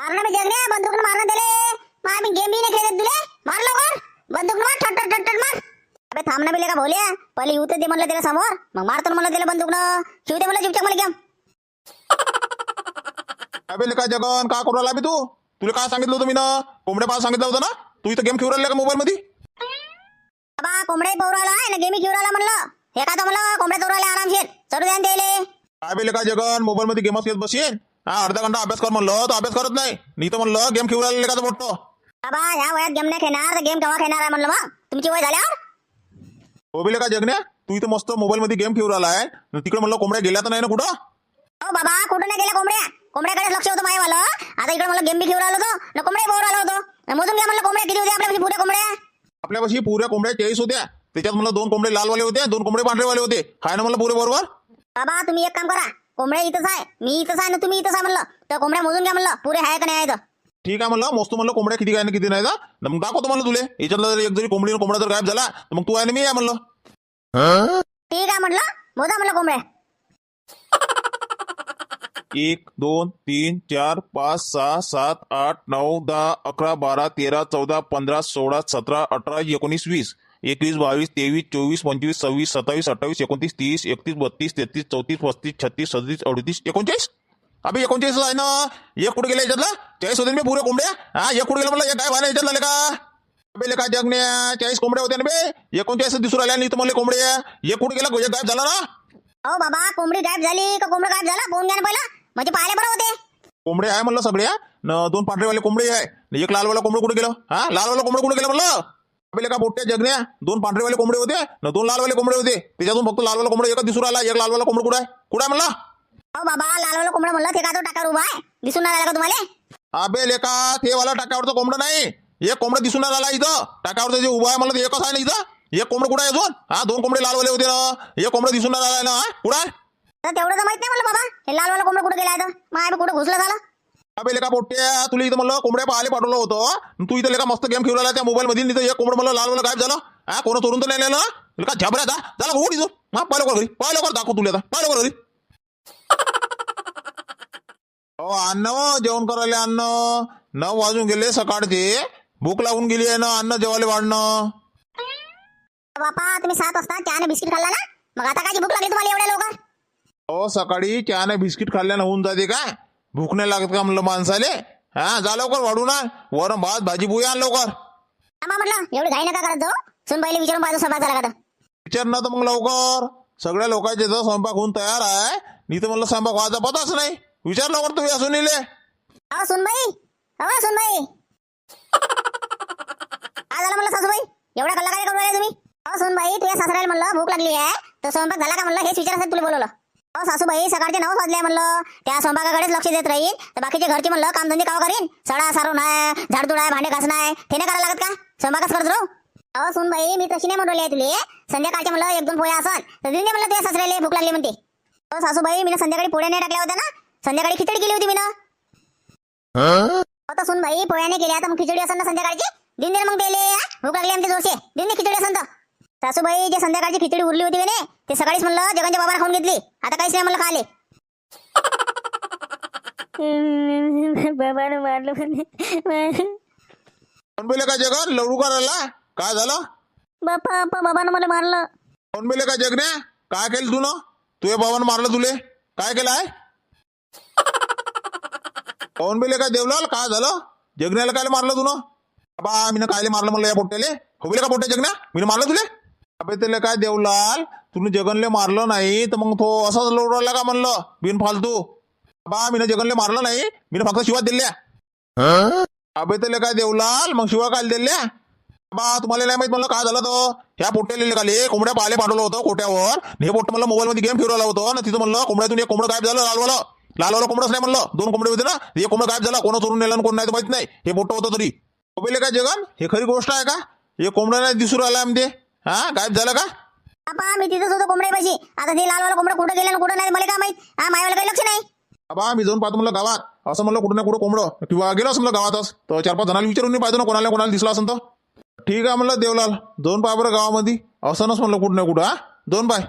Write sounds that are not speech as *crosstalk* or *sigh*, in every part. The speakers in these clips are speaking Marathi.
मी जगण्या बंदूक मारणं दिले। मग आम्ही गेम बी नाही खेळत तुले मार लवकर बंदूक मार ठट ठट ठट मार। अबे थांब ना बिले का भोल्या पहिले येऊ तर दे म्हणलं त्याला समोर। मग मारतो ना म्हणलं त्याला बंदूक न। शिव दे म्हणलं चुपचाप मला गेम अबे का जगन का करू राहिला बे तू? तुला काय सांगितलं होतं मी ना कोंबड्या पास सांगितलं होतं ना? तू इथं गेम खेळू राहिला का मोबाईल मध्ये बाबा कोंबडे पौराला आहे ना गेमी घेऊन आला म्हणलं हे का तो म्हणलं कोंबड्या चोराले आरामशीर चढू द्या त्याले काय बेले का जगन मोबाईल मध्ये गेमच खेळत बसेन हा अर्धा घंटा अभ्यास कर म्हणलं तो अभ्यास करत नाही. मी तर म्हणलं गेम खेळू राहिला का मोठं? बाबा ह्या वयात गेम नाही खेळणार तर गेम केव्हा खेळणार आहे म्हणलं मग? तुमची वय झाल्यावर? हो बेले का जगण्या? तू इथं मस्त मोबाईल मध्ये गेम खेळू राहिला आहे. तिकडे म्हणलं कोंबड्या गेल्या तर नाही ना कुठं? हो बाबा कुठं नाही गेल्या कोंबड्या? कोंबड्याकडे लक्ष होतं मायवालं. आता इकडे मला गेम बी खेळून आलो होतो. ना कोंबडे बोर आलो होतो. मोजून घ्या म्हणलं कोंबड्या किती होते आपल्या पुढे कोंबड्या? आपल्यापाशी पुऱ्या कोंबड्या चाळीस होत्या. त्याच्यात मला दोन कोंबडे लालवाले होते दोन कोंबडे पांढरेवाले होते. काय ना मला पुरे बरोबर? बाबा तुम्ही एक काम करा. कोंबड्या इथंच आहे. मी इथंच आहे ना तुम्ही इथंच आहे म्हणलं. तर कोंबड्या मोजून घ्या म्हणलं. पुरे आहे का नाही आहे तर ठीक आहे म्हणलं. मस्त म्हणलं कोंबड्या किती काय ना किती नाही ना मग दाखवतो म्हणलं तुले. याच्यातला जर एक जरी कोंबडी कोंबडा जर गायब झाला तर मग तू आहे ना मी आहे म्हणलं. ठीक आहे म्हटलं मोजा म्हणलं कोंबड्या. एक दोन तीन चार पाच सहा सात आठ नऊ दहा अकरा बारा तेरा चौदा पंधरा सोळा सतरा अठरा एकोणीस वीस. एकवीस बावीस तेवीस चोवीस पंचवीस सव्वीस सत्तावीस अठ्ठावीस एकोणतीस तीस एकतीस बत्तीस तेहतीस चौतीस पस्तीस छत्तीस सदतीस अडतीस एकोणचाळीस. अबे एकोणचाळीस आहे ना? एक कुठे गेला याच्यातला? चाळीस होते ना बे पुरे कोंबड्या? हा एक कुठे गेला म्हणलं? एक काय व्हायला याच्यातला का? अबे लेका जगण्या चाळीस कोंबड्या होत्या ना बे. एकोणचाळीस दिसून राहिल्या नाही तर म्हणले कोंबड्या. एक कुठे गेला? गायब झाला ना? हो बाबा कोंबडी गायब झाली का कोंबडं गायब झाला? पाहून घ्या पहिलं. म्हणजे पाहिले बरं होते. कोंबडे आहे म्हणलं सगळ्या. दोन पांढरेवाले कोंबडे आहे. एक लालवाला कोंबडं कुठे गेलं? हा लालवाला कोंबडं कुठे गेलं म्हणलं? अबे का बोट्या जगण्या? दोन पांढरेवाले कोंबडे होते न दोन लालवाले कोंबडे होते. त्याच्यातून फक्त लालवाला कोंबडा एकच दिसून आला एक लालवाला कोंबडं कुठं आहे? कुठं आहे म्हणलं? हो बाबा लालवाला कोंबडं म्हणलं ते का तो टाकावर उभा आहे? दिसून नाही आला का तुम्हाला? अबे लेका ते वाला टाकावरचं कोंबडं नाही. एक कोंबडं दिसून आला इथं. टाकावरचं जे उभं आहे मला ते एकच आहे ना इथं? एक कोंबडं कुठं आहे अजून? हा दोन कोंबडे लालवाले होते ना. एक कोंबडं दिसून आला ना? कुठं आहे? तेवढं तर माहीत नाही म्हणलं बाबा. हे लालवाला कोंबडं कुठं गेला तर? मग कुठं घुसलं झालं? अबे लेका पोट्या तुला इथं म्हणलं कोंबड्या पाहायला पाठवलं होतं. न तू इथं लेका मस्त गेम खेळू राहिला त्या मोबाईल मध्ये इथं एक कोंबडं मला लालवाला गायब झालं. हा कोण चोरून तर नाही नेलं? का झबऱ्या जा. झाला ओढ इथं हा पाहिलं कर घरी. पाहिलं कर दाखव तुला आता. पाहिलं कर घरी. *laughs* हो अन्न जेवण करायला अन्न. नऊ वाजून गेले सकाळचे. भूक लागून गेली आहे ना अन्न जेवायला वाढणं. बापा तुम्ही सात वाजता चहा बिस्किट खाल्ला ना? मग आता काय भूक लागली तुम्हाला एवढ्या लवकर? हो सकाळी चहाने बिस्किट खाल्ल्यानं होऊन जाते काय? भूक नाही लागत का म्हणलं माणसाले? हा जा लवकर वाढू ना वरण भात भाजी पोळी आण लवकर. आम्हा म्हटलं एवढी घाई नका करत जाऊ सुन पहिले विचारून पाहिजे सभा झाला का तर. विचार ना तर मग लवकर. सगळ्या लोकांचे जर स्वयंपाक होऊन तयार आहे. मी तर म्हणलं स्वयंपाक व्हायचा पताच नाही. विचार लवकर तुम्ही असून इले अहो सुनबाई. अहो सुनबाई. काय झालं म्हणलं सासूबाई? एवढा कल्ला काय करून राहिले तुम्ही? अहो सुनबाई तुझ्या सासऱ्याला म्हणलं भूक लागली आहे. तर स्वयंपाक झाला का म्हणलं? हेच विचारासाठी तुला बोलवलं. अहो सासूबाई सकाळचे नऊ वाजले म्हणलं. त्या स्वयंपाकाकडेच लक्ष देत राहील. तर बाकीचे घरचे म्हणलं कामधंदे काव करीन. सडा सारून आहे झाडतुड आहे भांडे घासणं आहे. ते नाही करायला लागत का? स्वयंपाकच करत राहू. अहो सुनबाई मी तशी नाही म्हणले तुले. संध्याकाळचे म्हणलं एक दोन पोळ्या असन तर देऊन दे म्हणलं ते सासऱ्याला भूक लागली म्हणते. हो सासूबाई मी संध्याकाळी पोळ्या नाही टाकल्या होत्या ना? संध्याकाळी खिचडी केली होती मी आता सुन भाई पोळ्याने केल्या तर मग खिचडी असेल ना संध्याकाळची? दिन दे मग त्याले भूक लागली आमच्या जोरचे दिन दे खिचडी असेल तर. सासूबाई जे संध्याकाळची खिचडी उरली होती म्हणे ते सकाळीच म्हणलं जगांच्या बाबाला खाऊन घेतली. आता काहीच नाही म्हणलं खाले बाबानं मारलं म्हणे. कोण बोले का जगन? लवडू करायला? काय झालं? बापा बापा बाबानं मला मारलं. कोण बोले का जगण्या काय केलं तू ना तुझ्या बाबानं मारलं तुले. काय केलं आहे? कोण बोले का देवलाल? काय झालं? जगण्याला काय मारलं तू ना बाबा मी कायले मारलं म्हणलं या पोट्याले? हो बोले का पोट्या जगण्या? मी मारलं तुले? अबे त्याला काय देवलाल तुम्ही जगनले मारलं नाही तर मग तो असाच लोडवला का म्हणलं? बिन फालतू बाबा मीनं जगनले मारलं नाही मी फक्त शिवा दिल्या. अबे त्याला काय देवलाल मग शिवा काय दिल्या? बा तुम्हाला नाही माहीत म्हणलं काय झालं तो ह्या पोट्याला निघाले कोंबड्या पाले पाठवलं होतं कोट्यावर. हे पोट म्हणलं मोबाईल मध्ये गेम फिरवला होतं. ना तिथं म्हणलं कोंबड्यातून एक कोंबडं गायब झालं लालवाला. लालवाला कोंबडच नाही म्हणलं. दोन कोंबडे होते ना एक कोंबडं गायब झाला. कोणा चोरून नेलं कोण नाही तर माहीत नाही. हे पोट होतं तरी. अबेले काय जगन? हे खरी गोष्ट आहे का? हे कोंबड्या नाही दिसू राहिला म्हणजे हा गायब झालं का? बापा मी तिथंच होतो कोंबड्या पाशी. आता ते लालवाला कोंबडा कुठं गेलं आणि कुठं नाही मला काय माहीत? हा मायावाला काही लक्ष नाही. बाबा मी जाऊन पाहतो म्हणलं गावात. असं म्हणलं कुठं ना कुठं कोंबडं. किंवा गेलं असं म्हणलं गावातच. तर चार पाच जणांना विचारून नाही पाहिजे ना कोणाला कोणाला दिसला असं तर. ठीक आहे म्हणलं देवलाल दोन पाय बरं गावामध्ये. असं म्हणलं कुठं ना कुठं हा? दोन पाय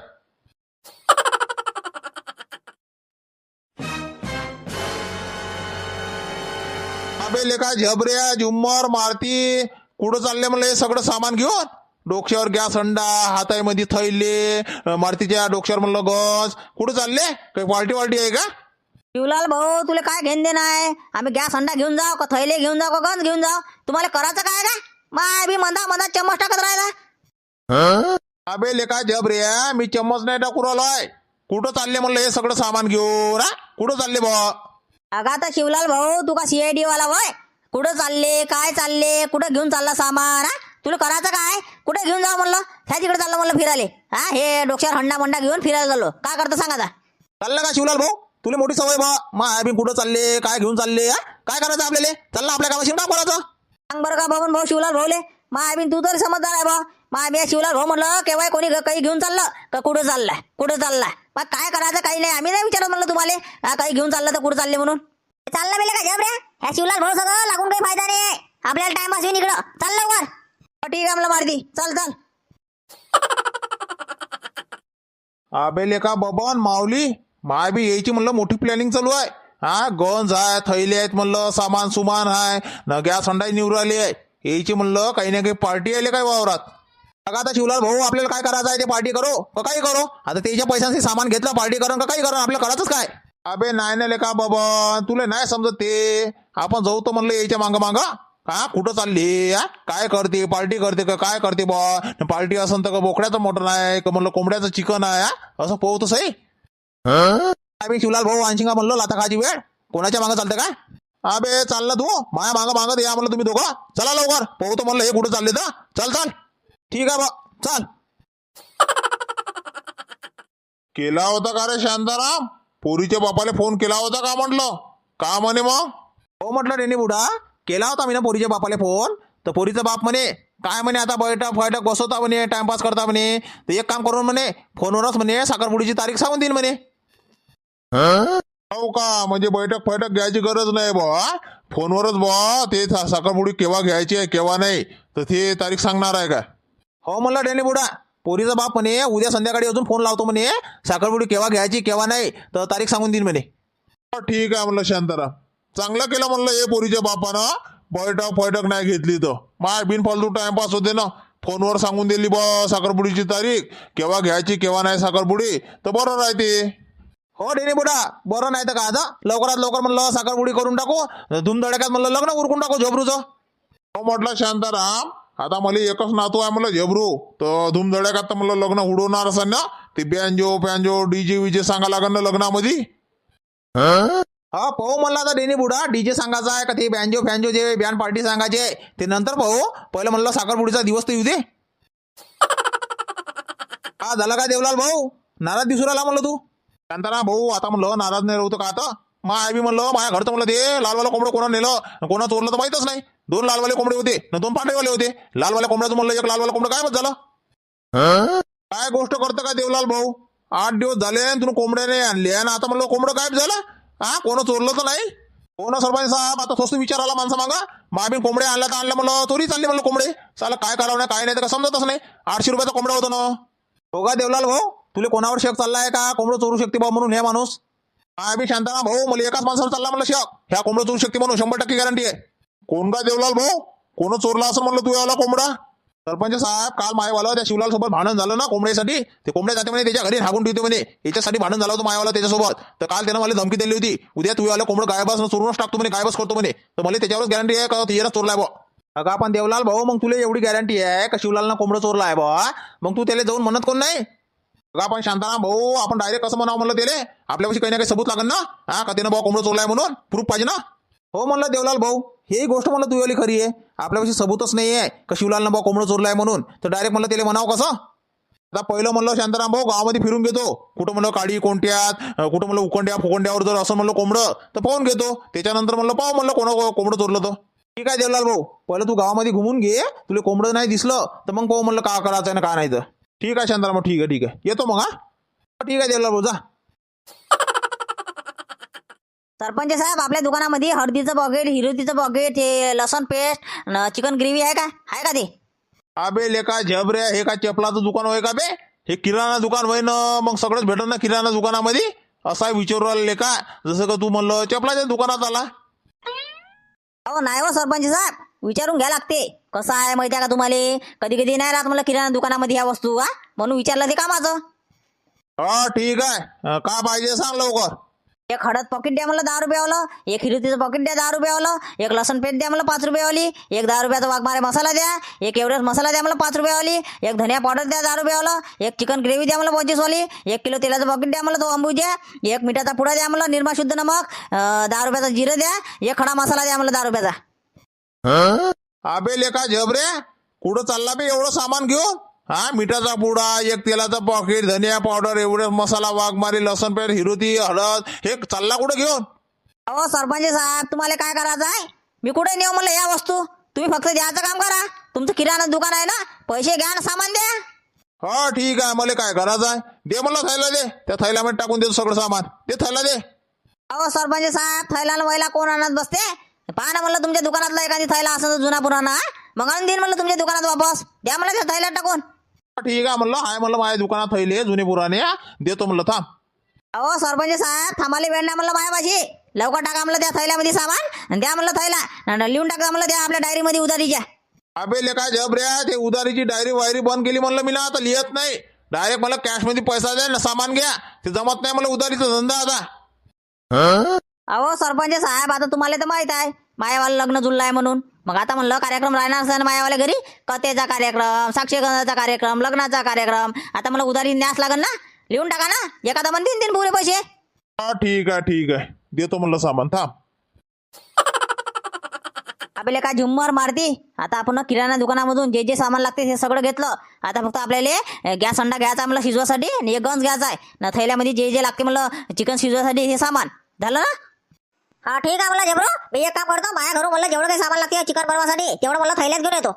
अबे लेका झबऱ्या झुम्मर मारती. कुठं चालले म्हणलं हे सगळं सामान घेऊन? डोक्यावर गॅस अंडा हातामध्ये थैले मारुतीच्या डोक्यावर म्हणलं गज. कुठं चालले? काही पार्टी वाल्टी आहे का? शिवलाल भाऊ तुला काय घेऊन देणं आहे? आम्ही गॅस अंडा घेऊन जाऊ का थैले घेऊन जाऊ का गंज घेऊन जाऊ? तुम्हाला करायचं काय का? माय बी मंदा मंदा चम्मच टाकत राहायचा अबे लेका झबऱ्या मी चम्मच नाही टाकू राहिलोय. कुठं चालले म्हणलं हे सगळं सामान घेऊन हा? कुठं चालले बा अगं आता शिवलाल भाऊ तू का सीआयडी वाला वय कुठं चालले? काय चालले? कुठं घेऊन चालला सामान हा? तुला करायचं काय? कुठे घेऊन जाऊ म्हणलं? ह्या तिकडे चाललं म्हणलं फिरायले. हा हे डोक्यावर हंडा मंडा घेऊन फिरायला चाललो. काय करतं सांगा आता. चाललं का शिवलाल भाऊ? तुला मोठी सवय बा. मी कुठं चालले काय घेऊन चालले हा? काय करायचं आपल्याला? चाललं आपल्या गावाशी का बोलायचं? सांग बरं का बाबून भाऊ शिवलाल भाऊले. माय बी तू तरी समजदार आहे बा. बी शिवलाल भाऊ म्हणलं केव्हा कोणी घ- काही घेऊन चाललं का कुठं चाललाय कुठं चाललाय मग काय करायचं काही नाही. आम्ही नाही विचारत म्हणलं तुम्हाला हा, काही घेऊन चाललं तर कुठं चालले म्हणून. चाललं बेले का जबऱ्या ह्या शिवलाल भाऊ सगळं लागून काही फायदा नाही. आपल्याला टाइम असेल इकडं. चाल लवकर. हो, ठीक आहे मला मारती चल चल. *laughs* अबे लेका बबन माऊली माय बी यायची म्हणलं मोठी प्लॅनिंग चालू आहे. हा गंज आहे थैले आहेत म्हणलं सामान सुमान आहे न गॅस अंडाई निवडू आली आहे. यायची म्हणलं काही ना काही पार्टी आली काय वावरात? बघा आता शिवलाल भाऊ आपल्याला काय करायचं आहे ते पार्टी करो का काही करो? आता त्याच्या पैशांचे सामान घेतलं पार्टी करून का काही करून आपल्याला करायचंच काय? अबे नाही ना लेका बबन तुला नाही समजत ते. आपण जाऊ तर म्हणलं यायच्या मागं मागं. हा कुठं चालली? काय करते? पार्टी करते का? काय करते बा पार्टी असेल तर का बोकड्याचं मटण आहे का म्हणलं कोंबड्याचं चिकन आहे? असं पोहतो सही आम्ही शिवलाल भाऊ आणशील का म्हणलो लाता खाची वेळ. कोणाच्या मागं चालतं का अबे चालला तू. माया मागं मागत या म्हणलं तुम्ही दोघं. चला लवकर. पोहतो म्हणलं हे कुठं चालले तर? चल चल. ठीक आहे बा चल. *laughs* केला होता का रे शांताराम? पोरीच्या बापाला फोन केला होता का म्हटलं? का म्हणे मग? हो म्हटलं रेनी बुडा केला होता मी ना पोरीच्या बापाला फोन? तर पोरीचा बाप म्हणे काय म्हणे आता बैठक फैठक बसवता म्हणे टाइमपास करता म्हणे. तर एक काम करून म्हणे फोनवरच म्हणे साखरपुडीची तारीख सांगून देईन म्हणे. हो? का? म्हणजे बैठक फैठक घ्यायची गरज नाही बा फोनवरच बा ते साखरपुडी केव्हा घ्यायची आहे केव्हा नाही तर ते तारीख सांगणार आहे का हो म्हणलं डेनी बुडा. पोरीचा बाप म्हणे उद्या संध्याकाळी अजून फोन लावतो म्हणे साखरपुडी केव्हा घ्यायची केव्हा नाही तर तारीख सांगून देईन म्हणे. हो, ठीक आहे म्हणलं शांताराम. चांगलं केलं म्हणलं हे पोरीच्या बापानं. बैठक फैठक नाही घेतली तर माय बिन फालतू टाइमपास होते ना. फोनवर सांगून दिली बा साखरपुडीची तारीख. केव्हा घ्यायची केव्हा नाही साखरपुडी. तर बरं राहते. हो डेनी बुडा. बरं नाही तर का आता? लवकरात लवकर म्हणलं साखरपुडी करून टाकू. धुमधडाक्यात म्हणलं लग्न उरकून टाकू झोबरूचं. हो म्हटलं शांताराम आता मला एकच नातू आहे म्हणलं झेबरू. तर धुमधडाक्यात तर म्हणलं लग्न उडवणार असं ना. ते बँजो पॅन्जो डीजे विजे सांगा लागन ना लग्नामध्ये. हा पाहू म्हणलं आता डेनी बुडा. डीजे सांगायचा आहे का ते? बँजो फॅन्जो जे बँड पार्टी सांगायचे. ते नंतर पाहू. पहिलं म्हणलं साखरपुडीचा दिवस तर येऊ दे. *laughs* हा झाला का देवलाल भाऊ? नाराज दिसू राहिला म्हणलं तू. शांताराम भाऊ आता म्हणलं नाराज नाही राहतो का आता? मग आई बी म्हणलं माझ्या घरचं म्हणलं ते लालवाला कोंबडं कोणा नेलं? कोणा चोरलं तर माहीतच नाही. दोन लालवाले कोंबडे होते न दोन पांढरेवाले होते. लालवाल्या कोंबड्याचं म्हणलं एक लालवाला कोंबडं काय झालं. काय गोष्ट करतं का देवलाल भाऊ? आठ दिवस झाले आणि तुम्ही कोंबड्या नाही आणले आणि आता म्हणलं कोंबडं गायब झालं? हा? कोण चोरलं तर नाही? कोण सरपंच साहेब? आता स्वस्त विचार आला माणसा मागा. माबी कोंबडे आणल्या तर आणलं म्हणलं चोरी चालली म्हणलं कोंबडे. चाल काय करावं नाही काय नाही तर समजतच नाही. आठशे रुपयाचा कोंबडा होतो ना. हो का देवलाल भाऊ तुला कोणावर शक चाललाय का? कोंबडं चोरू शकते भाऊ म्हणून हे माणूस. हा बी शांताराम भाऊ मला एकाच माणसावर चालला म्हणलं शक. ह्या कोंबडं चोरू शकते म्हणून शंभर टक्के गॅरंटी आहे. कोण का देवलाल भाऊ? कोण चोरला असं म्हणलं तू याला कोंबडा? सरपंच साहेब काल मायवाला त्या शिवलाल सोबत भांडण झालं ना कोंबड्यासाठी? ते कोंबड्या जाते म्हणे त्याच्या घरी हाकून ठेवते म्हणे. याच्यासाठी भांडण झालं होतं मायवाला त्याच्यासोबत. तर काल त्यानं मला धमकी दिली होती. उद्या तू याला कोंबडं गायबास चोरूनच टाकतो म्हणे गायबास करतो म्हणे. तर मला त्याच्यावरच गॅरंटी आहे का? तिला चोरलाय बा अगं आपण देवलाल भाऊ मग तुला एवढी गॅरंटी आहे का शिवलालनं कोंबडं चोरला आहे बा मग तू त्याला जाऊन म्हणत कोण नाही? अगं आपण शांताराम भाऊ आपण डायरेक्ट कसं म्हणावं म्हणलं त्याला? आपल्यापाशी काही ना काही सबूत लागेल ना? हा का त्यानं भाऊ कोंबडं चोरलाय म्हणून? प्रूफ पाहिजे ना? हो म्हणलं देवलाल भाऊ ही गोष्ट म्हणलं तुझ्याली खरी आहे. आपल्यापाशी सबूतच नाही आहे का शिवलाल भाऊ कोंबडं चोरलाय म्हणून? तर डायरेक्ट म्हणलं त्याला म्हणावं कसं? आता पहिलं म्हणलं शांताराम भाऊ गावामध्ये फिरून घेतो. कुठं म्हणलं काडी कोणत्यात कुठं म्हणलं उकोंड्या फुकोंड्यावर जर असं म्हणलं कोंबडं तर पाहून घेतो. त्याच्यानंतर म्हणलं पाहू म्हणलं कोणा कोंबडं चोरलं तर. ठीक आहे देवलाल भाऊ पहिलं तू गावामध्ये घुमून घे. तुला कोंबडं नाही दिसलं तर मग पाहू म्हणलं का करायचं आहे ना का नाही तर. ठीक आहे शांताराम भाऊ ठीक आहे ठीक आहे. येतो मग हा. ठीक आहे देवलाल भाऊ जा. सरपंच साहेब आपल्या दुकानामध्ये हळदीचं पॉकेट हिरोतीचं पॉकेट हे लसण पेस्ट न चिकन ग्रेव्ही आहे का? आहे का ते? अबे लेका झबऱ्या हे का चपलाचं दुकान होय का बे? हे किराणा दुकान होय ना? मग सगळंच भेटत ना किराणा दुकानामध्ये? असा विचारू राहिला लेका जसं का तू म्हणलं चपलाच्या दुकानात आला. अहो नाही हो सरपंच साहेब विचारून घ्या लागते. कसं आहे माहिती आहे का तुम्हाला? कधी कधी नाही राहत मला किराणा दुकानामध्ये ह्या वस्तू हा? म्हणून विचारलं ते कामाचं हा ठीक आहे. अं, का पाहिजे सांग लवकर. एक हळद पॉकेट द्या मला दहा रुपयावालं एक हिरतीचं पॉकेट द्या दहा रुपयावालं एक लसण पेट द्या मला पाच रुपयावाली एक दहा रुपयाचा वाघमारे मसाला द्या एक एवढेच मसाला द्या मला पाच रुपयावाली एक धनिया पावडर द्या दहा रुपयावाला एक चिकन ग्रेव्ही द्या मला पंचवीसवाली एक किलो तेलाचं पॉकेट द्या मला तो अंबू द्या एक मिठाचा पुडा द्या मला निर्मा शुद्ध नमक दहा रुपयाचा जिरं द्या एक खडा मसाला द्या मला दहा रुपयाचा. अबे लेका झबरे कुठं चालला बे एवढं सामान घेऊन? हा मिठाचा पुडा एक तेलाचा पॉकेट धनिया पावडर एवढे मसाला वाघमारी लसण पेट हिरोती हळद हे चालला कुठं घेऊन? अहो सरपंच साहेब तुम्हाला काय करायचं आहे? मी कुठे नेऊ म्हणलं या वस्तू? तुम्ही फक्त द्यायचं काम करा. तुमचं किराणा दुकान आहे ना पैसे घ्या आणि सामान द्या. हा ठीक आहे. मला काय करायचं आहे? दे मला थैला दे. त्या थैल्यामध्ये टाकून देतो सगळं सामान. ते थैला दे. अहो सरपंच साहेब थैला वैला कोण आणत बसते? पहा ना म्हणलं तुमच्या दुकानातला एखादी थैला असं जुना पुराणा मग आणून देईन म्हणलं तुमच्या दुकानात वापस. द्या मला त्या थैल्यात टाकून. ठीक आहे म्हणलं आहे म्हणलं माझ्या दुकानात थैले जुने पुराणे हा. देतो म्हणलं थांब. अहो सरपंच साहेब थांबाले वेळ नाही म्हणलं मायापाशी लवकर टाका म्हणलं त्या थैल्यामध्ये सामान आणि द्या म्हणलं थैला. आणि लिहून टाका म्हणलं द्या आपल्या डायरीमध्ये उधारीच्या. अबे लेका जबऱ्या ते उधारीची डायरी वायरी बंद केली म्हणलं मी ना आता लिहत नाही. डायरेक्ट मला कॅशमध्ये पैसा द्या ना सामान घ्या. ते जमत नाही मला उधारीचा धंदा आता. अहो सरपंच साहेब आता तुम्हाला तर माहीत आहे. मायावाला लग्न जुळलं आहे म्हणून. मग आता म्हणलं कार्यक्रम राहणार असं मायावाल्या घरी? कथेचा कार्यक्रम साक्षीकरणाचा कार्यक्रम लग्नाचा कार्यक्रम. आता मला उधारी न्यास लागल ना? लिहून टाका ना? एखादा म्हणून तीन पुरे पैसे. हा ठीक आहे ठीक आहे. देतो म्हणलं सामान थांब. आपल्याला काय झुम्मर मारती? आता आपण किराणा दुकानामधून जे जे सामान लागते ते सगळं घेतलं. आता फक्त आपल्याला गॅस अंडा घ्यायचा आहे मला शिजवासाठी आणि एक गंज घ्यायचा आहे. ना थैल्यामध्ये जे जे लागते मला चिकन शिजवासाठी हे सामान. झालं ना? हा ठीक आहे मला जबरू मी एक काम करतो माझ्या घरून मला जेवढं काही सामान लागते चिकन बनवासाठी तेवढं मला थैल्यात घेऊन येतो.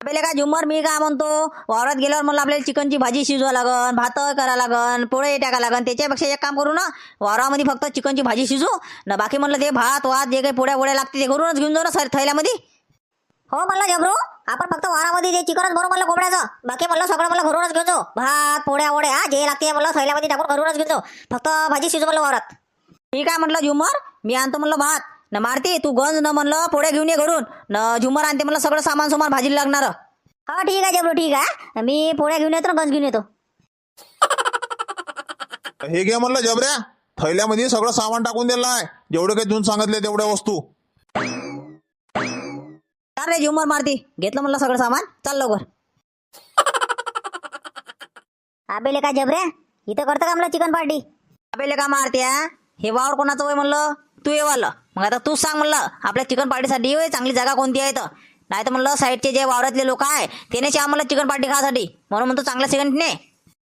आपल्याला काय झुम्मर मी काय म्हणतो वावरात गेल्यावर मला आपल्याला चिकनची भाजी शिजवा लागन भात करा लागन पोळे टाका लागन. त्याच्यापेक्षा एक काम करू ना वावरामध्ये फक्त चिकनची भाजी शिजू ना बाकी म्हणलं ते भात वात जे काही पोळ्या पोळ्या लागते ते घरूनच घेऊन जाऊ ना सर थैल्यामध्ये. हो म्हणलं जबरू आपण फक्त वारामध्ये जे चिकनच बनवू म्हणलं कोंबड्याचं बाकी म्हणलं सगळं मला घरूनच घेऊन जाऊ. भात पोळ्या ओढ्या हा जे लागते म्हणलं थैल्यामध्ये टाकून घरूनच घेऊन जाऊ. फक्त भाजी शिजू म्हणलं वावरात. ठीक आहे म्हटलं झुमर मी आणतो म्हणलं भात. न मारती तू गंज न म्हणलं पोळ्या घेऊन ये घरून. न झुमर आणते म्हणलं सगळं सामान सुमार भाजीला लागणार. हा ठीक आहे जबरू ठीक आहे. मी पोळ्या घेऊन येतो गंज घेऊन येतो. *laughs* हे घे म्हणलं जबऱ्या. थैल्यामध्ये सगळं सामान टाकून दिलं आहे. जेवढे काही देऊन सांगितले तेवढ्या वस्तू. का रे झुमर मारती. घेतलं म्हणलं सगळं सामान. चल लवकर. *laughs* आबेले काय जबऱ्या? इथं करतं का म्हणलं चिकन पार्टी? अबेले का मारत्या हे वावर कोणाचं वय म्हणलं? तू येवालं मग आता तूच सांग म्हणलं आपल्या चिकन पार्टीसाठी होय चांगली जागा कोणती आहे तर नाही तर म्हणलं साईडचे जे वावरातले लोक आहे त्याने चहा म्हणलं चिकन पार्टी खासाठी. म्हणून म्हणतो चांगल्या चिकन ने.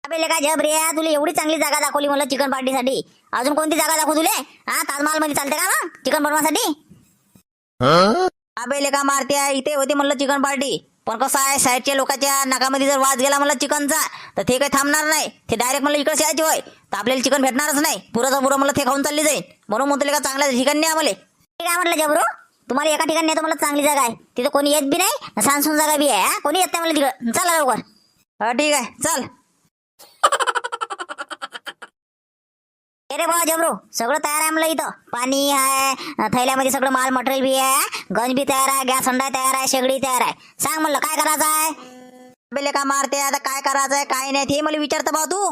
आबेले जब रे तुला एवढी चांगली जागा दाखवली म्हणलं चिकन पार्टीसाठी. अजून कोणती जागा दाखवू तुले? हा ताजमहाल मध्ये चालते का मग? चिकन बनवासाठी? अबेले का मारते इथे होती म्हणलं चिकन पार्टी. पण कसं आहे साईडच्या लोकांच्या नाकामध्ये जर वाज गेला म्हणलं चिकनचा तर ते काही थांबणार नाही. ते डायरेक्ट म्हणलं इकडे यायचे होय. तर आपल्याला चिकन भेटणारच नाही. पुराचा पुरं म्हणलं ते खाऊन चालली जाईल म्हणून म्हणतो का चांगल्या ठिकाणी नाही आम्हाला. ठीक आहे म्हटलं जबरू तुम्हाला एका ठिकाणी तुम्हाला मला चांगली जागा आहे. तिथं कोणी येत बी नाही सांसून जागा बी आहे हा? कोणी येत नाही मला तिकडं. चला लवकर. हा ठीक आहे. चल. अरे बा जबरू सगळं तयार आहे म्हणलं इथं. पाणी आहे थैल्यामध्ये सगळं माल मटेरियल बी आहे गंज बी तयार आहे गॅस अंडा तयार आहे शेगडी तयार आहे. सांग म्हणलं काय करायचं आहे? अबेले का मारते आता काय करायचंय काय नाही ते मला विचारतं बा तू.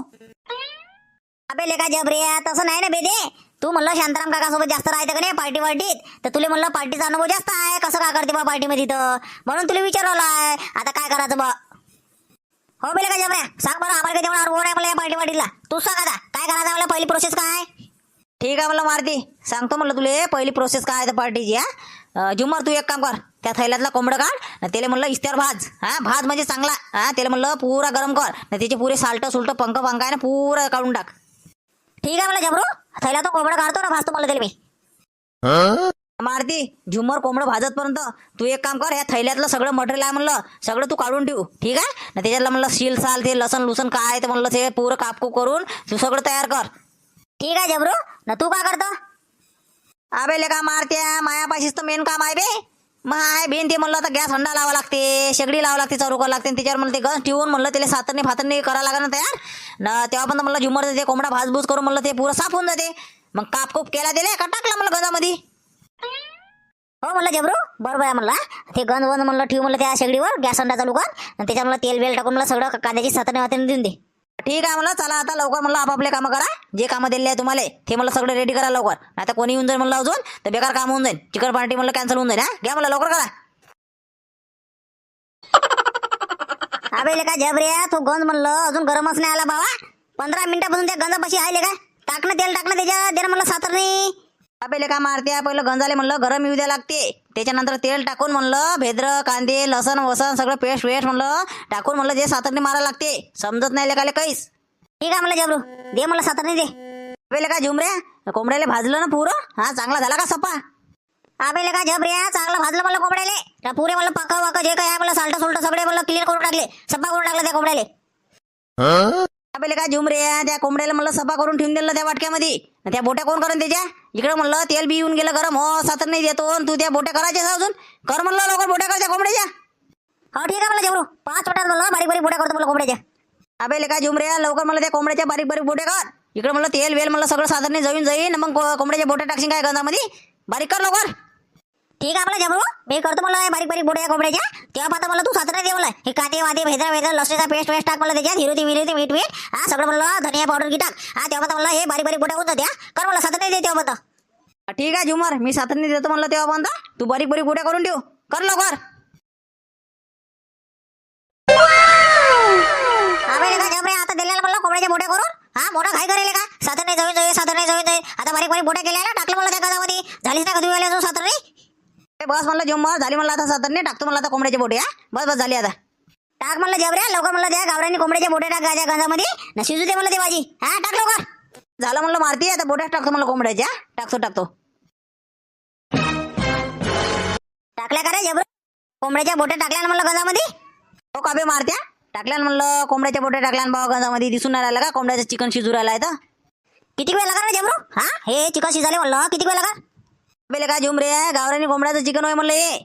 अबे लेखा जबरे तसं नाही ना बेदे. तू म्हणलं शांताराम काकासोबत जास्त राहते का नाही पार्टी वार्टीत? तर तुला म्हणलं पार्टीचा अनुभव जास्त आहे. कसं काय करते बा पार्टीमध्ये इथं? म्हणून तुला विचारवलं आहे. आता काय करायचं बा? हो बेले का जबऱ्या? सांग बरं आम्हाला काही तेवढा अनुभव नाही मला या पार्टी वाटीला तू सांग आता काय करायचं मला पहिली प्रोसेस काय ठीक आहे म्हणलं मारती. सांगतो म्हणलं तुले पहिली प्रोसेस काय आहे पार्टीची हा? जुमर तू एक काम कर. त्या थैल्यातला कोंबडं काढ त्याला म्हणलं इस्त्यावर भाज हा? भाज म्हणजे चांगला हा? त्याला म्हणलं पुरा गरम कर त्याचे पुरे साल्ट सुलट पंख पंख आहे ना पुरा काढून टाक. ठीक आहे मला जबरू? थैला तो कोंबडा काढतो ना भासतो मला त्याला मी. मारती झुमर कोंबडं भाजतपर्यंत तू एक काम कर ह्या थैल्यातलं सगळं मटेरियल आहे म्हणलं सगळं तू काढून ठेवू ठीक आहे? ना त्याच्यातलं म्हणलं शील साल ते लसण लुसण काय आहे ते म्हणलं ते पुरं कापकूप करून तू सगळं तयार कर. ठीक आहे जबरू? ना तू काय करतो? अबे का मारत्या मायापाशीच तर मेन काम आहे बे. मग आहे बेन ते म्हणलं तर गॅस हंडा लावा लागते शेगडी लावा लागते चालू करावं लागते. आणि त्याच्यावर म्हणलं ते गस ठेवून म्हणलं त्याला सातरणी फातरणी करावं लागेल ना तयार. न तेव्हा पण म्हणलं झुमर ते कोंबडा भासभूस करून म्हणलं ते पुरं साफ होऊन जाते. मग कापकूप केला दिले का टाकला म्हणलं गजामध्ये? हो म्हणलं जबरू बरोबर आहे म्हणला ते गंज वंज म्हणलं ठेवू म्हणलं त्या शेगडीवर गॅस अंडा चालू कर. आणि त्याच्यात तेल वेल टाकून मला सगळं कांद्याची सातरणी वातरणी देऊन दे. ठीक आहे म्हणलं चला आता लवकर म्हणलं आपापले कामं करा. जे कामं दिले आहे तुम्हाला ते मला सगळं रेडी करा लवकर. आता कोणी येऊन जाईल म्हणलं अजून तर बेकार काम होऊन जाईल. चिकन पार्टी म्हणलं कॅन्सल होऊन जाईल हा? घ्या म्हणलं लवकर करा. *laughs* अबे का जबऱ्या तो गंज म्हणलं अजून गरमच नाही आला बाबा. पंधरा मिनिटापासून त्या गंजापाशी आहे का टाकणं तेल टाकणं त्याच्या देणं म्हणलं म्हणलं सातरणी आपले का मारते? पहिलं गंजाले म्हणलं गरम येऊ द्या लागते. त्याच्यानंतर तेल टाकून म्हणलं भेद्र कांदे लसण वसण सगळं पेस्ट वेस्ट म्हणलं टाकून म्हणलं जे सातरणी मारा लागते. समजत नाही लेकाले काहीच. ठीक आहे म्हणलं जबरू. दे मला सातरणी दे. आपले का झुमऱ्या कोंबड्याला भाजलं ना पुरं? हा चांगला झाला का सपा अबे का झबऱ्या चांगलं भाजलं मला कोंबड्याले. पुरे मला पक्क वाक जे काय आहे मला साल्ट सुलट सगळे मला क्लिअर करून टाकले. सप्पा करून टाकलं त्या कोंबड्याले. आपले का झुमऱ्या त्या कोंबड्याला म्हणलं सफा करून ठेवून दिलं त्या वाटक्यामध्ये. त्या बोट्या कोण करून त्याच्या? इकडे म्हणलं तेल बी येऊन गेलं गरम. हो सातर नाही देतो. तू त्या बोट्या करायच्या अजून? कर म्हणलं लवकर बोट्या कर त्या कोंबड्याच्या. हो ठीक आहे मला जेवलो पाच वाटा म्हणलं बारीक बारीक बोट्या करतो मला कोंबड्याच्या. अबे का झुमऱ्या लवकर मला त्या कोंबड्याच्या बारीक बारीक बोट्या कर. इकडे म्हणलं तेल वेल म्हणलं सगळं साधारण जाऊन जाईन. मग कोंबड्याच्या बोट्या टाकशील काय गंधामध्ये? बारीक कर लवकर. ठीक आहे आपला जबरू मी करतो मला बारीक बारीक बारीक या कोंबड्याच्या. तेव्हा पाहता मला तू सातरणी दे हे काते वादे भेद्रा भेद्रा लसणीचा पेस्ट वेस्ट टाक मला त्याच्यात हिरोती मिरोती मीठ मीठ. हा सगळं म्हणलं धनिया पावडर की टाक. हा तेव्हा पाहता मला हे बारीक बारीक बुड्या होतं त्या. कर मला सातरणी दे तेव्हा पाहता. ठीक आहे झुमर. मी सातर देतो म्हणलं तेव्हा पाहता. तू बारीक बारीक बोट्या करून ठेव. कर लवकर. अबे आता दिलेला म्हणलं कोंबड्याच्या बोट्या करून. हा मोठा काय करेल का सातर नाही जाईल सातर नाही जाईल आता बारीक बारीक बोट्या केल्या टाकलं मला त्या गजामध्ये. झालीच ना कधी वेळेला सातर नाही बस म्हणलं झुमर झाली म्हणलं आता सातर नाही टाकतो म्हणलं आता कोंबड्याच्या बोट्या बस बस झाली आता. टाक म्हणलं जबऱ्या लवकर म्हणलं द्या गावड्याने कोंबड्याच्या बोटे टाक गाजा गंजामध्ये. ना शिजू दे म्हणलं ते भाजी हा टाक लवकर. झालं म्हणलं मारती आता बोट्याच टाकतो म्हणलं कोंबड्याच्या टाकतो टाकतो. टाकल्या का रे जबर कोंबड्याच्या बोट्या टाकल्या ना म्हणलं गंजामध्ये? हो काबे मारत्या? टाकल्यान म्हणलं कोंबड्याच्या बोट्या टाकल्यान बाबा गंजामध्ये. दिसून नाही राहिलं का कोंबड्याचं चिकन शिजू राहिलं आहे तर? किती वेळ लागा रे जबरू हा? हे चिकन शिजाले म्हणलं किती वेळ लागा बेले का झुमरे गावरानी कोंबड्याचं चिकन होय म्हणलं हे.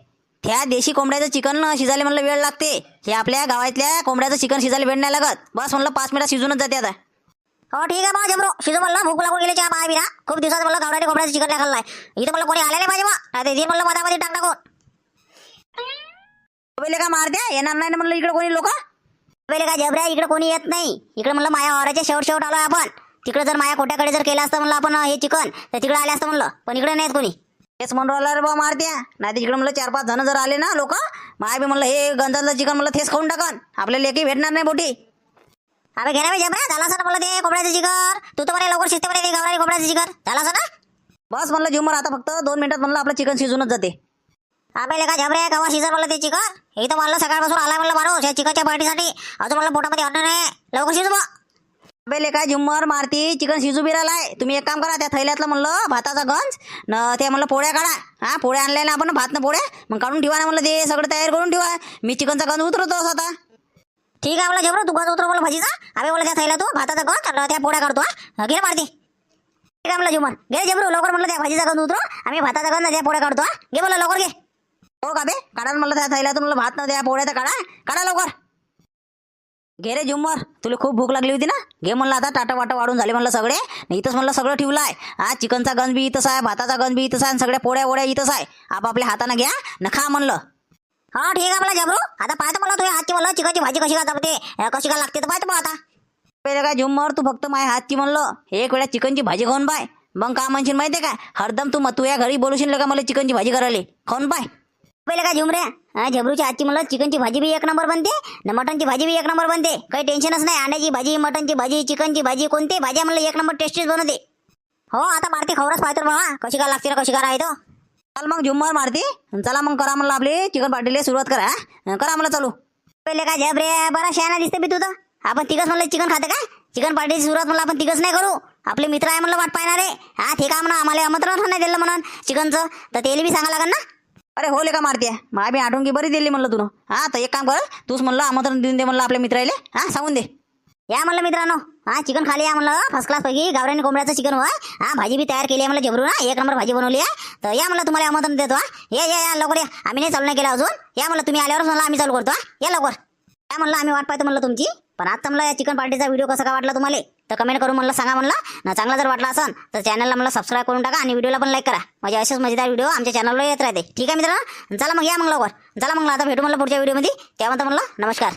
त्या देशी कोंबड्याचं चिकन शिजायला म्हणलं वेळ लागते. हे आपल्या गावातल्या कोंबड्याचं चिकन शिजायला वेळ नाही लागत. बस म्हणलं पाच मिनिटात शिजूनच जाते आता. हो ठीक आहे मग जमरो शिजू म्हणलं भूक लागून गेले चहा पाहा बिना. खूप दिवसात म्हणलं गावरानी कोंबड्याचं चिकन नाही खाल्लाय इथं मला कोणी आले नाही पाहिजे मग नाही ते म्हणलं मधामध्ये टाक टाकून. बेले का मारते येणार नाही ना म्हणलं इकडे कोणी लोक? पहिले काय जबऱ्या इकडे कोणी येत नाही. इकडे म्हणलं माया वाराच्या शेवट शेवट आलोय आपण. तिकडे जर माया कोट्याकडे जर केलं असतं म्हणलं आपण हे चिकन तर तिकडे आले असतं म्हणलं. पण इकडे नाहीत कोणी. तेच म्हणून राहिला रे बा मारत्या. नाही तिकडे म्हणलं चार पाच जण जर आले ना लोक माय बी म्हणलं हे गंजातलं चिकन म्हणलं तेच खाऊन टाकन. आपल्याला लेखी भेटणार नाही बोटी. अबे घे ना जबऱ्या झाला असं ना मला ते कोंबड्याचं चिकन. तू तर मला लवकर शिजते म्हणे ते गावरानी कोंबड्याचं चिकन. झालं असं ना? बस म्हणलं झुमर आता फक्त दोन मिनिटात म्हणलं आपलं चिकन शिजूनच जाते. अबे का जबऱ्या कवा शिजर म्हणलं ते चिकन? इथं म्हणलं सकाळपासून आलाय म्हणलं माणूस या चिकनच्या पार्टीसाठी अजून म्हणलं पोटामध्ये अन्न नाही. लवकर शिजू बा. बेले काय झुम्मर मारती चिकन शिजू बिरालाय. तुम्ही एक काम करा त्या थैल्यातलं म्हणलं भाताचा गंज न ते म्हणलं पोळ्या काढा. हा पोळ्या आणल्या ना आपण भात ना पोळ्या मग काढून ठेवा ना म्हणलं ते सगळं तयार करून ठेवा. मी चिकनचा गंज उतरवतो असं आता. ठीक आहे मला जबरू तू गज उतर मला भाजीचा. आम्ही म्हणलं त्या थैला तू भाताचा गंज त्या पोळ्या काढतो हा. घे मारती. ठीक आहे म्हणलं झुमर घे जबरू लवकर म्हणलं त्या भाजीचा गंज उतरू आम्ही भाताचा गंज त्या पोळ्या काढतो हा. घे म्हणलं लवकर घे. हो का बे? काढा म्हणलं त्या थैल्यातून म्हणलं भात ना द्या पोळ्या तर काढा. काढा लवकर. घे रे झुम्मर तुला खूप भूक लागली होती ना? घे म्हणलं आता टाटा वाटा वाढून झाले म्हणलं सगळे. इथंच म्हणलं सगळं ठेवलं आहे हा चिकनचा गंज बी इथंच आहे भाताचा गंज बी इथंच आहे आणि सगळ्या पोळ्या वोड्या इथंच आहे. आपापल्या हातानं घ्या न खा म्हणलं. हा ठीक आहे मला जबरू. आता पाहतो मला तुझ्या हातची मला चिकनची भाजी कशी का जमते कशी काय लागते तर पाहतो मग आता. पहिले काय झुम्मर तू फक्त माझ्या हातची म्हणलं. एक वेळा चिकनची भाजी खाऊन पाय. मग का म्हणशील माहितीये का? हरदम तू तू या घरी बोलूशील का मला चिकनची भाजी करायला? खाऊन पाय. पहिले काय झुमरे? हा झबरूची आजची म्हणलं चिकनची भाजी बी एक नंबर बनते ना मटनची भाजी बी एक नंबर बनते. काही टेन्शनच नाही अंड्याची भाजी मटनची भाजी चिकनची भाजी कोणती? भाजी म्हणलं एक नंबर टेस्टीच बनवते. हो आता मारते खबरच पाहतो बाबा कशी काय लागते कशी काय राहतो. चल मग झुम्मर मारती. चला मग करा म्हणलं आपली चिकन पार्टीला सुरुवात करा करा मला चालू. पहिले काय झबरे बरा शहाणा दिसते बी तुझं आपण तिघच म्हणलं चिकन खाते का? चिकन पार्टीची सुरुवात म्हणलं आपण तिघच नाही करू. आपले मित्र आहे म्हणलं वाट पाहणार. हा ठीक आहे म्हणा आम्हाला आमंत्रण नाही दिलं म्हणून चिकनचं. तर तेल बी सांगा लागेल ना. अरे हो का मारते मा बी आठवण की बरी दिली म्हणलं तुला हा तर एक काम कर तूच म्हणलं आमंत्रण देऊन दे म्हणलं आपल्या मित्राला हा सांगून दे. या म्हणलं मित्रांनो. हा चिकन खाली या म्हणलं. फर्स्ट क्लास पैकी गावरानी कोंबड्याचं चिकन होय हा भाजी बी तयार केली आहे म्हणलं जबरू ना एक नंबर भाजी बनवली आहे. तर या म्हणलं तुम्हाला आमंत्रण देतो हा. या या या लवकर या. आम्ही नाही चालू नाही केलं अजून. या म्हणलं तुम्ही आल्यावरच म्हणलं आम्ही चालू करतो या लवकर. या म्हणलं आम्ही वाट पाहतो म्हणलं तुमची. पण आता म्हणलं या चिकन पार्टीचा व्हिडिओ कसा का वाटला तुम्हाला? तर कमेंट करून म्हणलं सांगा म्हणलं. ना चांगला जर वाटला असेल तर चॅनलला मला सबस्क्राईब करून टाका आणि व्हिडिओला पण लाईक करा. म्हणजे असेच मजेदार व्हिडिओ आमच्या चॅनलवर येत राहते. ठीक आहे मित्रांनो? चला मग या मग लवकर. चला मग आता भेटू म्हणलं पुढच्या व्हिडिओमध्ये त्यामध्ये म्हणलं नमस्कार.